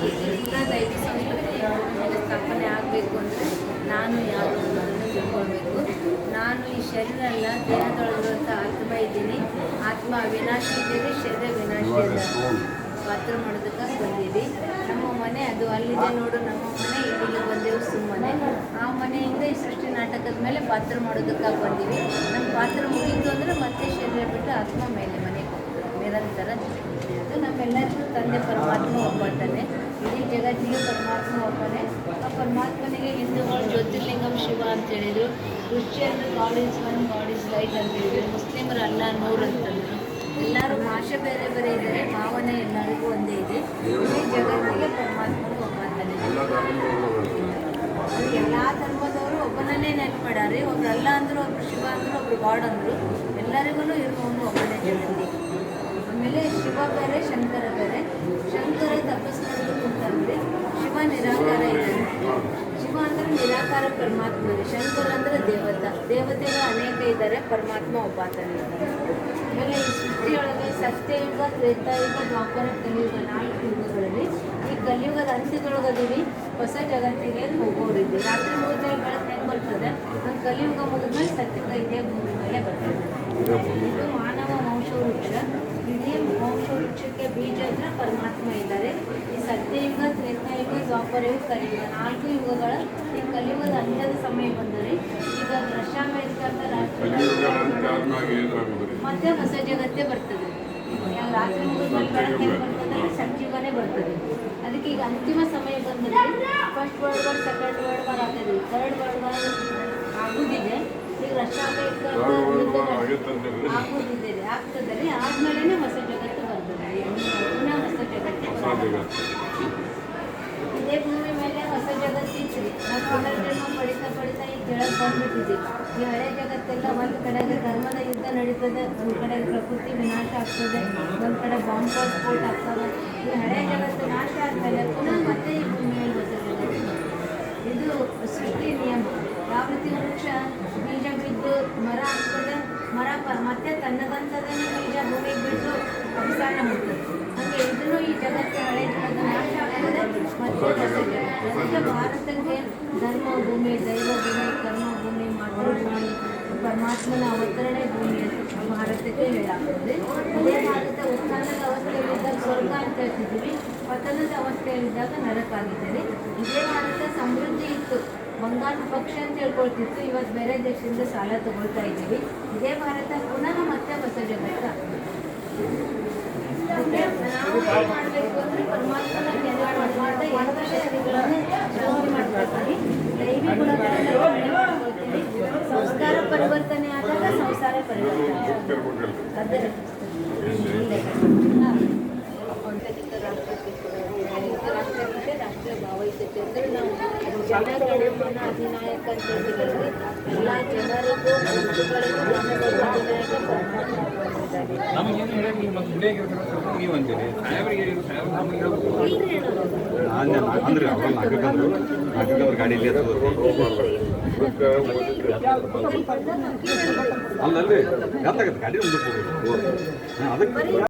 ಕುಲ ದೈವಿ ಸಂಸ್ಕೃತಿ ಸ್ಥಾಪನೆ ಆಗಬೇಕು ಅಂದರೆ ನಾನು ಯಾರು ಅನ್ನೋದನ್ನು ತಿಳ್ಕೊಳ್ಬೇಕು ನಾನು ಈ ಶರೀರ ಅಲ್ಲ ದೇಹದೊಳಗಿರುವಂಥ ಆತ್ಮ ಇದ್ದೀನಿ ಆತ್ಮ ವಿನಾಶ ಇದ್ದೀನಿ ಶರೀರ ವಿನಾಶಿ ಪಾತ್ರ ಮಾಡೋದಕ್ಕೆ ಬಂದೀವಿ ನಮ್ಮ ಮನೆ ಅದು ಅಲ್ಲಿದೆ ನೋಡು ನಮ್ಮ ಮನೆ ಇಲ್ಲಿ ಬಂದೆವು ಸುಮ್ಮನೆ ಆ ಮನೆಯಿಂದ ಈ ಸೃಷ್ಟಿ ನಾಟಕದ ಮೇಲೆ ಪಾತ್ರ ಮಾಡೋದಕ್ಕೆ ಬಂದೀವಿ ನಮ್ಮ ಪಾತ್ರ ಮುಗೀತು ಅಂದರೆ ಮತ್ತೆ ಶರೀರ ಬಿಟ್ಟು ಆತ್ಮ ಮೇಲೆ ಮನೆಗೆ ನಿರಂತರ ಅದು ನಮ್ಮೆಲ್ಲರಿಗೂ ತಂದೆ ಪರಮಾತ್ಮ ಒಬ್ಬಾಟನೆ. ಇಡೀ ಜಗತ್ತಿಗೆ ಪರಮಾತ್ಮ ಒಬ್ಬನೇ. ಆ ಪರಮಾತ್ಮನಿಗೆ ಹಿಂದೂಗಳು ಜ್ಯೋತಿರ್ಲಿಂಗಂ ಶಿವ ಅಂತ ಹೇಳಿದ್ರು. Christian god is one god is light ಅಂತ ಹೇಳಿದ್ರು. ಮುಸ್ಲಿಮರು ಅಲ್ಲ ನೂರು ಅಂತಂದರು. ಎಲ್ಲರೂ ಭಾಷೆ ಬೇರೆ ಬೇರೆ ಇದ್ದರೆ ಭಾವನೆ ಎಲ್ಲರಿಗೂ ಒಂದೇ ಇದೆ. ಇಡೀ ಜಗತ್ತಿಗೆ ಪರಮಾತ್ಮನು ಒಬ್ಬನೇ ಎಲ್ಲ ಧರ್ಮದವರು ಒಬ್ಬನನ್ನೇ ನೆನ್ಪಡಾರೆ ಒಬ್ರು ಅಲ್ಲ ಅಂದ್ರು, ಒಬ್ರು ಶಿವ ಅಂದ್ರು, ಒಬ್ರು ಗಾಡ್ ಅಂದ್ರು. ಎಲ್ಲರಿಗೂ ಇರುವವನು ಒಬ್ಬನೇ ಜಗತ್ತಿಗೆ ಆಮೇಲೆ ಶಿವ ಬೇರೆ ಶಂಕರ ಬೇರೆ ಶಂಕರ ತಪಸ್ ಮಾಡೋದು ಕುಂತಂದ್ರೆ ಶಿವ ನಿರಾಕಾರ ಇದ್ದಾನೆ ಶಿವ ಅಂದ್ರೆ ನಿರಾಕಾರ ಪರಮಾತ್ಮ, ಶಂಕರ ಅಂದರೆ ದೇವತ. ದೇವತೆಗಳು ಅನೇಕ ಇದ್ದಾರೆ, ಪರಮಾತ್ಮ ಒಬ್ಬ ಆಮೇಲೆ ಈ ಸೃಷ್ಟಿಯೊಳಗೆ ಸತ್ಯಯುಗ, ತ್ರೇತಾಯುಗ, ದ್ವಾಪರ ಕಲಿಯುಗ ನಾಲ್ಕು ಯುಗಗಳಲ್ಲಿ ಈ ಕಲಿಯುಗದ ಅಂತ್ಯದೊಳಗದೀವಿ ಹೊಸ ಜಗತ್ತಿಗೆ ಹೋಗೋರಿದ್ದೆ ರಾತ್ರಿ ಮುಗಿದ್ಮೇಲೆ ಬೆಳಕು ಹೆಂಗೆ ಬರ್ತದೆ? ನಮ್ಮ ಕಲಿಯುಗ ಮುಗಿದ್ಮೇಲೆ ಸತ್ಯುಗ ಇದೇ ಭೂಮಿ ಮೇಲೆ ಬರ್ತದೆ. ಇದು ಮಾನವ ವಂಶವೃಕ್ಷ. ಇಡೀ ವಂಶವೃಕ್ಷಕ್ಕೆ ಬೀಜ ಇದ್ರೆ ಪರಮಾತ್ಮ ಸತ್ಯಯುಗ ಕಲಿಯುಗ ನಾಲ್ಕು ಯುಗಗಳ ಈ ಕಲಿಯುಗದ ಅಂತ್ಯದ ಸಮಯ ಬಂದರೆ ಈಗ ರಷ್ಯಾಮೇರಿಕ ರಾಷ್ಟ್ರ ಮತ್ತೆ ಹೊಸ ಜಗತ್ತೇ ಬರ್ತದೆ. ರಾತ್ರಿ ಮುಗಿದ್ಮೇಲೆ ಬೆಳಗ್ಗೆ ಬರ್ತದೆ ಸಂಜೀವನೇ ಬರ್ತದೆ. ಅದಕ್ಕೆ ಈಗ ಅಂತಿಮ ಸಮಯ ಬಂದರೆ first world war second world war ಆಗ್ತದೆ. ಥರ್ಡ್ ವರ್ಲ್ಡ್ ವಾರ್ ಆಗುದಿದೆ. ಈಗ ರಷ್ಯಾ ಅಮೇರಿಕ ಆಗುದಿದೆ. ಆಗ್ತದೆ. ಆದ್ಮೇಲೆ ಹೊಸ ಜಗತ್ತು ಬರ್ತದೆ. ಪುನಃ ಹೊಸ ಜಗತ್ತು. ಇದೇ ಭೂಮಿ ಮೇಲೆ ಹೊಸ ಜಗತ್ತಿತ್ತು ನಾವು ಪುನರ್ಜನ್ಮ ಪಡಿತಾ ಪಡಿತಾ ಈ ಕೆಳಗೆ ಬಂದ್ಬಿಟ್ಟಿದೆ ಈ ಹಳೆ ಜಗತ್ತೆಲ್ಲ ಒಂದು ಕಡೆಗೆ ಧರ್ಮದ ಯುದ್ಧ ನಡೀತದೆ, ಒಂದು ಕಡೆ ಪ್ರಕೃತಿ ವಿನಾಶ ಆಗ್ತದೆ, ಒಂದು ಕಡೆ ಬಾಂಬ್ ಸ್ಫೋಟ ಆಗ್ತದೆ. ಈ ಹಳೆ ಜಗತ್ತು ನಾಶ ಆದಮೇಲೆ ಪುನಃ ಮತ್ತೆ ಈ ಭೂಮಿ ಮೇಲೆ ಹೊಸ ಜಗತ್ತು ಇದು ಸೃಷ್ಟಿ ನಿಯಮ. ಯಾವ ರೀತಿ ವೃಕ್ಷ ಬೀಜ ಬಿದ್ದು ಮರ ಆಗ್ತದೆ, ಮರ ಮತ್ತೆ ತನ್ನದಂತದನ್ನು ಬೀಜ ಭೂಮಿಗೆ ಬಿಟ್ಟು ಅವಸಾನ ಮಾಡ್ತದೆ. ಹಾಗೆ ಇದನ್ನು ಈ ಜಗತ್ತು ಹಳೆ ಜಗತ್ತು ನಾಶ ಮತ್ತೆ ಭಾರತಕ್ಕೆ ಧರ್ಮ ಭೂಮಿ ದೈವ ಭೂಮಿ ಕರ್ಮ ಭೂಮಿ ಮಾತೃಭೂಮಿ ಪರಮಾತ್ಮನ ಅವತರಣೆ ಭೂಮಿ ಅಂತ ಭಾರತಕ್ಕೆ ಹೇಳಾಗ್ತದೆ ಅದೇ ಭಾರತ ಉತ್ಥಾನದ ಅವಸ್ಥೆಯಲ್ಲಿದ್ದಾಗ ಸ್ವರ್ಗ ಅಂತ ಹೇಳ್ತಿದ್ದೀವಿ ಪತನದ ಅವಸ್ಥೆಯಲ್ಲಿದ್ದಾಗ ನರಕ ಇದೇ ಭಾರತ ಸಮೃದ್ಧಿ ಇತ್ತು ಬಂಗಾಳ ಪಕ್ಷ ಅಂತ ಹೇಳ್ಕೊಳ್ತಿತ್ತು ಇವತ್ತು ಬೇರೆ ದೇಶದಿಂದ ಸಾಲ ತಗೊಳ್ತಾ ಇದ್ದೀವಿ ಇದೇ ಭಾರತ ಪುನಃ ಮತ್ತೆ ಹೊಸ ನಾವು ಮಾಡ್ಬೇಕು ಅಂದ್ರೆ ಪರಿವರ್ತನೆ ಆದಾಗ ಸಂಸಾರ ಪರಿವರ್ತನೆ ರಾಷ್ಟ್ರೀಯ ಭಾವೈಕ್ಯತೆ ಅಂದರೆ ನಾವು ಜನಗಣಮನ ಅಧಿನಾಯಕ ಅಂತ ಹೇಳ್ತೀವಲ್ರಿ ಎಲ್ಲ ಜನರಿಗೂ ಅಂದ್ರೆ ಅವಾಗ ನಾಲ್ಕಂದ್ರು ನಾಲ್ಕಂದ್ರೆ ಗಾಡಿ ಇಲ್ಲಿ ಅಲ್ಲಲ್ಲಿ ಗಾಡಿ ಹೋಗೋದು ಅದಕ್ಕೆ